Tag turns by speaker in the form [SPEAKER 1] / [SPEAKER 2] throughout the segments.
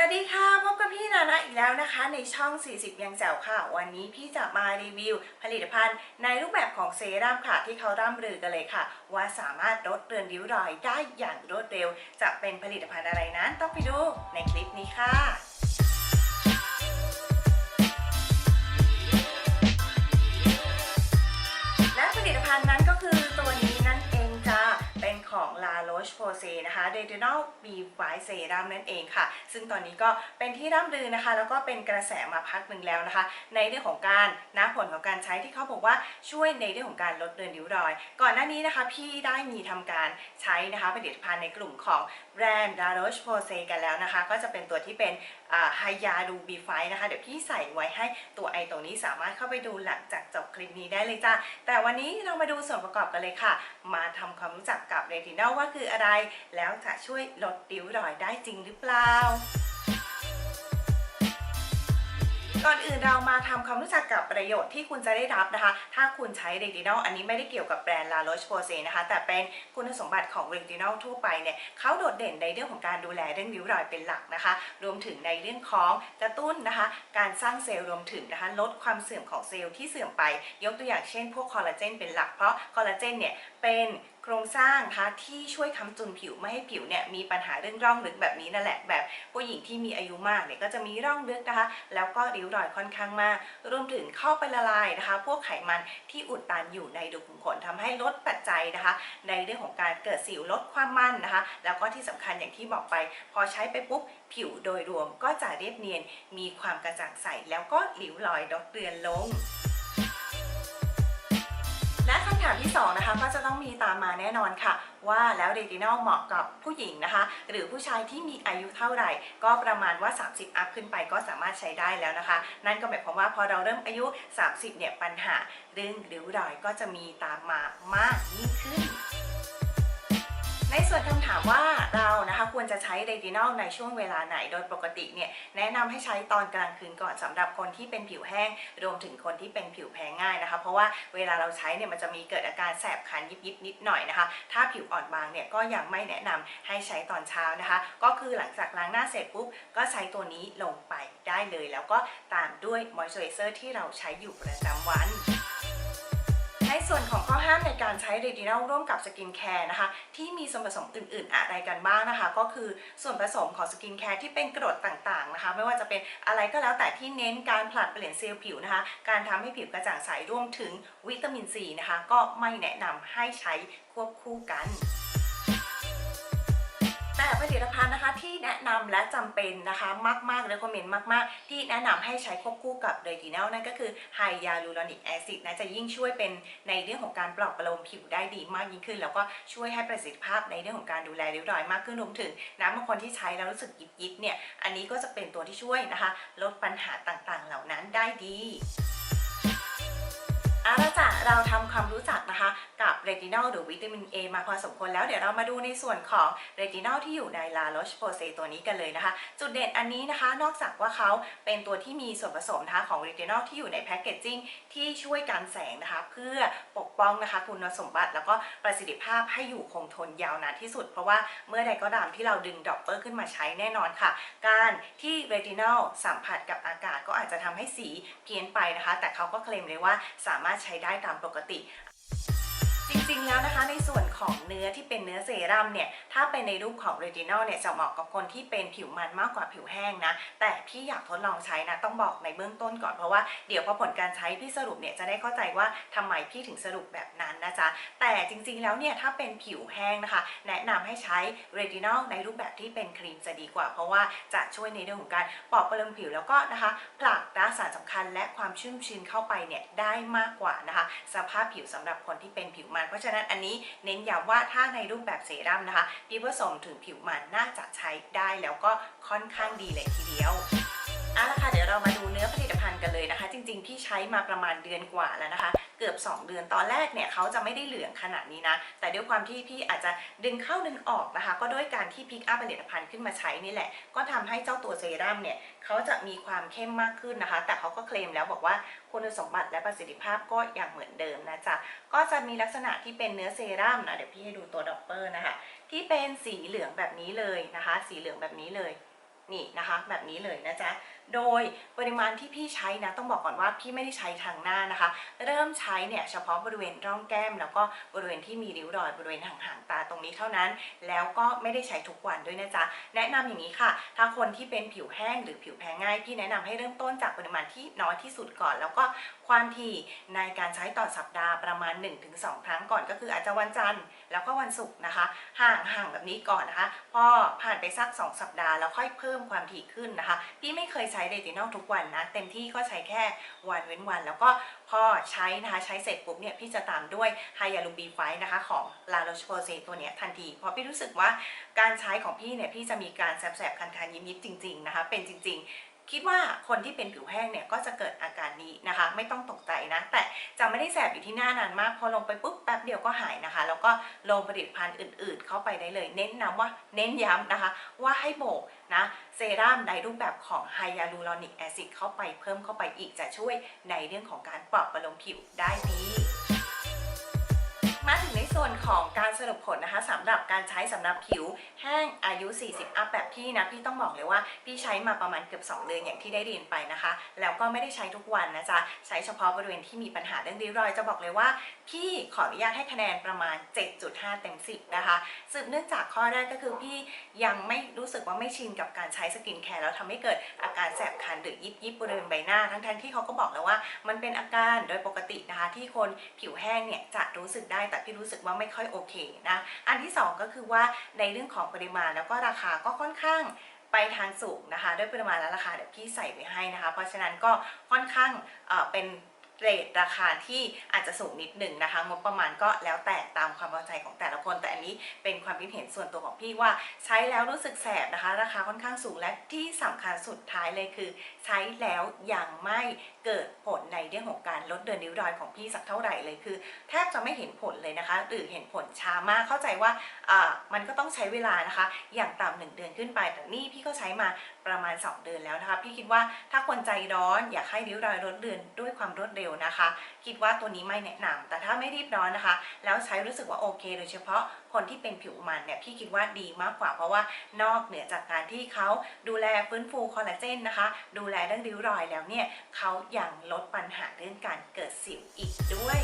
[SPEAKER 1] วัสดีค่ะพบกับพี่นานะอีกแล้วนะคะ ในช่อง 40 ยังแจ๋วค่ะ วันนี้พี่จะมารีวิว ผลิตภัณฑ์ในรูปแบบของเซรั่มค่ะ ที่เขาร่ำลือกันเลยค่ะ ว่าสามารถลดเรือนริ้วรอยได้อย่างรวดเร็ว จะเป็นผลิตภัณฑ์อะไรนั้นต้องไปดูในคลิปนี้ค่ะและผลิตภัณฑ์นั้นก็คือตัวนี้นั่นเองจ้าเป็นของ La Roche-Posay นะคะ Retinol B White Serum นั่นเองค่ะ ซึ่งตอนนี้ก็เป็นที่ร่ำลือนะคะ แล้วก็เป็นกระแสมาพักหนึ่งแล้วนะคะ ในเรื่องของการนะผลของการใช้ที่เขาบอกว่าช่วยในเรื่องของการลดเรือนริ้วรอย ก่อนหน้านี้นะคะ พี่ได้มีทำการใช้นะคะผลิตภัณฑ์ในกลุ่มของแบรนด์ La Roche-Posay กันแล้วนะคะ ก็จะเป็นตัวที่เป็นไฮยาดูบีไฟนะคะ เดี๋ยวพี่ใส่ไว้ให้ตัวไอตัวนี้สามารถเข้าไปดูหลังจากจบคลิปนี้ได้เลยจ้าแต่วันนี้เรามาดูส่วนประกอบกันเลยค่ะ มาทำความรู้จักกับเรตินอลว่าคืออะไร แล้วจะช่วยลดริ้วรอยได้จริงหรือเปล่าก่อนอื่นเรามาทำความรู้จักกับประโยชน์ที่คุณจะได้รับนะคะ ถ้าคุณใช้เรตินอลอันนี้ไม่ได้เกี่ยวกับแบรนด์ La Roche-Posay นะคะ แต่เป็นคุณสมบัติของเรตินอลทั่วไปเนี่ยเขาโดดเด่นในเรื่องของการดูแลเรื่องริ้วรอยเป็นหลักนะคะ รวมถึงในเรื่องของกระตุ้นนะคะ การสร้างเซลล์รวมถึงนะคะ ลดความเสื่อมของเซลล์ที่เสื่อมไป ยกตัวอย่างเช่น พวกคอลลาเจนเป็นหลัก เพราะคอลลาเจนเนี่ยเป็น โครงสร้างนะคะที่ช่วยค้ำจุนผิวไม่ให้ผิวเนี่ยมีปัญหาเรื่องร่องลึกแบบนี้นั่นแหละแบบผู้หญิงที่มีอายุมากเนี่ยก็จะมีร่องลึกนะคะ แล้วก็ริ้วรอยค่อนข้างมากรวมถึงเข้าไปละลายนะคะ พวกไขมันที่อุดตันอยู่ในดูขุมขนทำให้ลดปัจจัยนะคะ ในเรื่องของการเกิดสิวลดความมันนะคะ แล้วก็ที่สำคัญอย่างที่บอกไป พอใช้ไปปุ๊บผิวโดยรวมก็จะเรียบเนียนมีความกระจ่างใสแล้วก็ริ้วรอยลดเรือนลง ก็จะต้องมีตามมาแน่นอนค่ะ ว่าแล้วเรตินอลเหมาะกับผู้หญิงนะคะ หรือผู้ชายที่มีอายุเท่าไหร่ ก็ประมาณว่า 30 อัพขึ้นไปก็สามารถใช้ได้แล้วนะคะ นั่นก็หมายความว่าพอเราเริ่มอายุ 30 เนี่ยปัญหาเรื่องริ้วรอยก็จะมีตามมามากยิ่งขึ้น ในส่วนคำถามว่าเรานะคะควรจะใช้เรตินอลในช่วงเวลาไหนโดยปกติเนี่ยแนะนำให้ใช้ตอนกลางคืนก่อนสำหรับคนที่เป็นผิวแห้ง รวมถึงคนที่เป็นผิวแพ้ง่ายนะคะ เพราะว่าเวลาเราใช้เนี่ยมันจะมีเกิดอาการแสบคันยิบๆนิดหน่อยนะคะ ถ้าผิวอ่อนบางเนี่ยก็ยังไม่แนะนำให้ใช้ตอนเช้านะคะ ก็คือหลังจากล้างหน้าเสร็จปุ๊บก็ใช้ตัวนี้ลงไปได้เลย แล้วก็ตามด้วยมอยส์เจอไรเซอร์ที่เราใช้อยู่ประจำวัน ส่วนของข้อห้ามในการใช้เรตินอลร่วมกับสกินแคร์นะคะ ที่มีส่วนผสมอื่น ๆ อะไรกันบ้างนะคะ ก็คือส่วนผสมของสกินแคร์ที่เป็นกรดต่าง ๆ นะคะ ไม่ว่าจะเป็นอะไรก็แล้วแต่ที่เน้นการผลัดเปลี่ยนเซลล์ผิวนะคะ การทำให้ผิวกระจ่างใสรวมถึงวิตามินซีนะคะ ก็ไม่แนะนำให้ใช้ควบคู่กัน ผลิตภัณฑ์นะคะที่แนะนำและจำเป็นนะคะมากๆเลยคอมเมนต์มาก ๆ ที่แนะนำให้ใช้ควบคู่กับเรตินอลนั่นก็คือไฮยาลูรอนิกแอซิดนะจะยิ่งช่วยเป็นในเรื่องของการปลอบประโลมผิวได้ดีมากยิ่งขึ้น แล้วก็ช่วยให้ประสิทธิภาพในเรื่องของการดูแลริ้วรอยมากขึ้นรวมถึงน้ำบางคนที่ใช้แล้วรู้สึกยิบยิบๆเนี่ยอันนี้ก็จะเป็นตัวที่ช่วยนะคะ ลดปัญหาต่างๆ เหล่านั้นได้ดี เอาละจ้ะเราทำความรู้จักนะคะกับเรตินอลหรือวิตามิน A มาพอสมควรแล้วเดี๋ยวเรามาดูในส่วนของเรตินอลที่อยู่ใน La Roche-Posay ตัวนี้กันเลยนะคะ จุดเด่นอันนี้นะคะ นอกจากว่าเขาเป็นตัวที่มีส่วนผสมนะคะของเรตินอลที่อยู่ในแพคเกจจิ้งที่ช่วยกันแสงนะคะ เพื่อปกป้องนะคะคุณสมบัติแล้วก็ประสิทธิภาพให้อยู่คงทนยาวนานที่สุด เพราะว่าเมื่อใดก็ตามที่เราดึงดอปเปอร์ขึ้นมาใช้แน่นอนค่ะ การที่เรตินอลสัมผัสกับอากาศก็อาจจะทำให้สีเพี้ยนไปนะคะ แต่เขาก็เคลมเลยว่าสามารถใช้ได้ตามปกติ จริงๆแล้วนะคะในส่วนของเนื้อที่เป็นเนื้อเซรั่มเนี่ยถ้าเป็นในรูปของเรตินอลเนี่ยจะเหมาะกับคนที่เป็นผิวมันมากกว่าผิวแห้งนะ แต่พี่อยากทดลองใช้นะต้องบอกในเบื้องต้นก่อนเพราะว่าเดี๋ยวพอผลการใช้พี่สรุปเนี่ยจะได้เข้าใจว่าทำไมพี่ถึงสรุปแบบนั้นนะจ๊ะแต่จริงๆแล้วเนี่ยถ้าเป็นผิวแห้งนะคะ แนะนำให้ใช้เรตินอลในรูปแบบที่เป็นครีมจะดีกว่า เพราะว่าจะช่วยในเรื่องของการปลอบประโลมผิวแล้วก็นะคะผลักดันสารสำคัญและความชุ่มชื้นเข้าไปเนี่ยได้มากกว่านะคะ สภาพผิวสำหรับคนที่เป็นผิวมัน เพราะฉะนั้นอันนี้เน้นย้ำว่าถ้าในรูปแบบเซรั่มนะคะพี่ผสมถึงผิวมันน่าจะใช้ได้แล้วก็ค่อนข้างดีเลยทีเดียวเอาละค่ะเดี๋ยวเรามาดูเนื้อผลิตภัณฑ์กันเลยนะคะ จริงๆพี่ใช้มาประมาณเดือนกว่าแล้วนะคะ เกือบ 2 เดือนตอนแรกเนี่ยเขาจะไม่ได้เหลืองขนาดนี้นะ แต่ด้วยความที่พี่อาจจะดึงเข้าดึงออกนะคะ ก็ด้วยการที่พิกอัพผลิตภัณฑ์ขึ้นมาใช้นี่แหละ ก็ทำให้เจ้าตัวเซรั่มเนี่ยเขาจะมีความเข้มมากขึ้นนะคะ แต่เขาก็เคลมแล้วบอกว่าคุณสมบัติและประสิทธิภาพก็ยังเหมือนเดิมนะจ๊ะ ก็จะมีลักษณะที่เป็นเนื้อเซรั่มนะ เดี๋ยวพี่ให้ดูตัวดอปเปอร์นะคะ ที่เป็นสีเหลืองแบบนี้เลยนะคะ สีเหลืองแบบนี้เลย นี่นะคะ แบบนี้เลยนะจ๊ะ โดยปริมาณที่พี่ใช้นะต้องบอกก่อนว่าพี่ไม่ได้ใช้ทางหน้านะคะ เริ่มใช้เนี่ยเฉพาะบริเวณร่องแก้ม แล้วก็บริเวณที่มีริ้วรอยบริเวณห่างๆตาตรงนี้เท่านั้น แล้วก็ไม่ได้ใช้ทุกวันด้วยนะจ๊ะแนะนำอย่างนี้ค่ะ ถ้าคนที่เป็นผิวแห้งหรือผิวแพ้ง่ายพี่แนะนำให้เริ่มต้นจากปริมาณที่น้อยที่สุดก่อน แล้วก็ความถี่ในการใช้ต่อสัปดาห์ประมาณ 1-2 ครั้งก่อนก็คืออาจจะวันจันทร์แล้วก็วันศุกร์นะคะ ห่างห่างแบบนี้ก่อนนะคะ พอผ่านไปสัก 2 สัปดาห์แล้วค่อยเพิ่มความถี่ขึ้นนะคะ พี่ไม่เคยใช้เรตินอลทุกวันนะ เต็มที่ก็ใช้แค่วันเว้นวัน แล้วก็พอใช้นะคะใช้เสร็จปุ๊บเนี่ยพี่จะตามด้วยไฮยาลูบีไฟนะคะของลาโรชโพเซตัวเนี้ยทันทีเพราะพี่รู้สึกว่าการใช้ของพี่เนี่ยพี่จะมีการแสบๆคันๆยิ้มๆจริงๆนะคะเป็นจริงๆ คิดว่าคนที่เป็นผิวแห้งเนี่ยก็จะเกิดอาการนี้นะคะ ไม่ต้องตกใจนะ แต่จะไม่ได้แสบอยู่ที่หน้านานมาก พอลงไปปุ๊บแป๊บเดียวก็หายนะคะ แล้วก็ลงผลิตภัณฑ์อื่น ๆ เข้าไปได้เลย เน้นย้ำว่าเน้นย้ำนะคะ ว่าให้โบกนะเซรั่มในรูปแบบของไฮยาลูรอนิกแอซิดเข้าไปเพิ่มเข้าไปอีกจะช่วยในเรื่องของการปรับประลมผิวได้ดี ส่วนของการสรุปผลนะคะสำหรับการใช้สำหรับผิวแห้งอายุ 40 อัพแบบพี่นะพี่ต้องบอกเลยว่าพี่ใช้มาประมาณเกือบ2เดือนอย่างที่ได้เรียนไปนะคะ แล้วก็ไม่ได้ใช้ทุกวันนะจ๊ะใช้เฉพาะบริเวณที่มีปัญหาเรื่องริ้วรอยจะบอกเลยว่า พี่ขออนุญาตให้คะแนนประมาณ 7.5 เต็ม 10 นะคะสืบเนื่องจากข้อแรกก็คือพี่ยังไม่รู้สึกว่าไม่ชินกับการใช้สกินแคร์แล้วทำให้เกิดอาการแสบคันหรือยิบยิบบริเวณใบหน้า ทั้งๆที่เขาก็บอกแล้วว่า มันเป็นอาการโดยปกตินะคะที่คนผิวแห้งเนี่ยจะรู้สึกได้แต่พี่รู้สึกว่าไม่ค่อยโอเคนะอันที่สองก็คือว่าในเรื่องของปริมาณแล้วก็ราคาก็ค่อนข้างไปทางสูงนะคะ ด้วยปริมาณและราคาเดี๋ยวพี่ใส่ไว้ให้นะคะ เพราะฉะนั้นก็ค่อนข้างเออเป็น เรทราคาที่อาจจะสูงนิดหนึ่งนะคะ งบประมาณก็แล้วแต่ตามความพอใจของแต่ละคน แต่อันนี้เป็นความคิดเห็นส่วนตัวของพี่ว่าใช้แล้วรู้สึกแสบนะคะ ราคาค่อนข้างสูงและที่สำคัญสุดท้ายเลยคือ ใช้แล้วยังไม่เกิดผลในเรื่องของการลดเดินริ้วรอยของพี่สักเท่าไหร่เลยคือ แทบจะไม่เห็นผลเลยนะคะ หรือเห็นผลช้ามากเข้าใจว่าอ่ามันก็ต้องใช้เวลานะคะ อย่างต่ำหนึ่งเดือนขึ้นไปแต่นี่พี่ก็ใช้มาประมาณ 2 เดือนแล้วนะคะ พี่คิดว่าถ้าคนใจร้อนอยากให้ริ้วรอยลดเดือนด้วยความรวดเร็วนะคะ คิดว่าตัวนี้ไม่แนะนำแต่ถ้าไม่รีบร้อนนะคะ แล้วใช้รู้สึกว่าโอเค โดยเฉพาะคนที่เป็นผิวมันเนี่ยพี่คิดว่าดีมากกว่าเพราะว่านอกเหนือจากการที่เขาดูแลฟื้นฟูคอลลาเจนนะคะ ดูแลเรื่องริ้วรอยแล้วเนี่ยเขายังลดปัญหาเรื่องการเกิดสิวอีกด้วย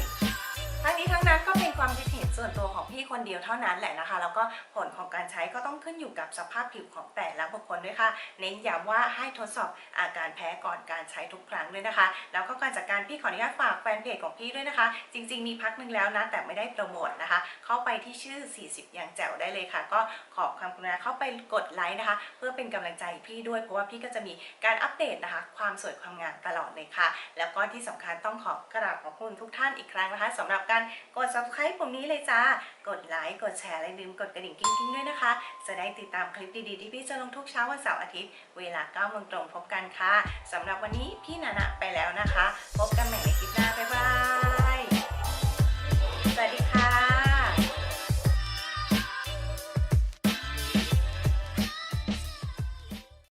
[SPEAKER 1] ทั้งนี้ทั้งนั้นก็เป็นความคิดเห็นส่วนตัวของพี่คนเดียวเท่านั้นแหละนะคะ แล้วก็ผลของการใช้ก็ต้องขึ้นอยู่กับสภาพผิวของแต่ละบุคคลด้วยค่ะ เน้นย้ำว่าให้ทดสอบอาการแพ้ก่อนการใช้ทุกครั้งด้วยนะคะ แล้วก็การจัดการพี่ขออนุญาตฝากแฟนเพจของพี่ด้วยนะคะ จริง ๆ มีพักหนึ่งแล้วนะแต่ไม่ได้โปรโมทนะคะ เข้าไปที่ชื่อ 40ย่างแจ๋วได้เลยค่ะ ก็ขอความกรุณาเข้าไปกดไลค์นะคะ เพื่อเป็นกำลังใจพี่ด้วยเพราะว่าพี่ก็จะมีการอัปเดตนะคะ ความสวยความงามตลอดเลยค่ะ แล้วก็ที่สำคัญต้องขอกราบขอบคุณทุกท่านอีกครั้งนะคะสำหรับการกด subscribe ปุ่มนี้เลยจ้า กดไลค์ กดแชร์ และอย่าลืมกดกระดิ่งกิ้งๆด้วยนะคะ จะได้ติดตามคลิปดีๆ ที่พี่จะลงทุกเช้าวันเสาร์อาทิตย์ เวลา9โมงตรงพบกันค่ะสำหรับวันนี้พี่นานะไปแล้วนะคะ พบกันใหม่ในคลิปหน้า บ๊ายบาย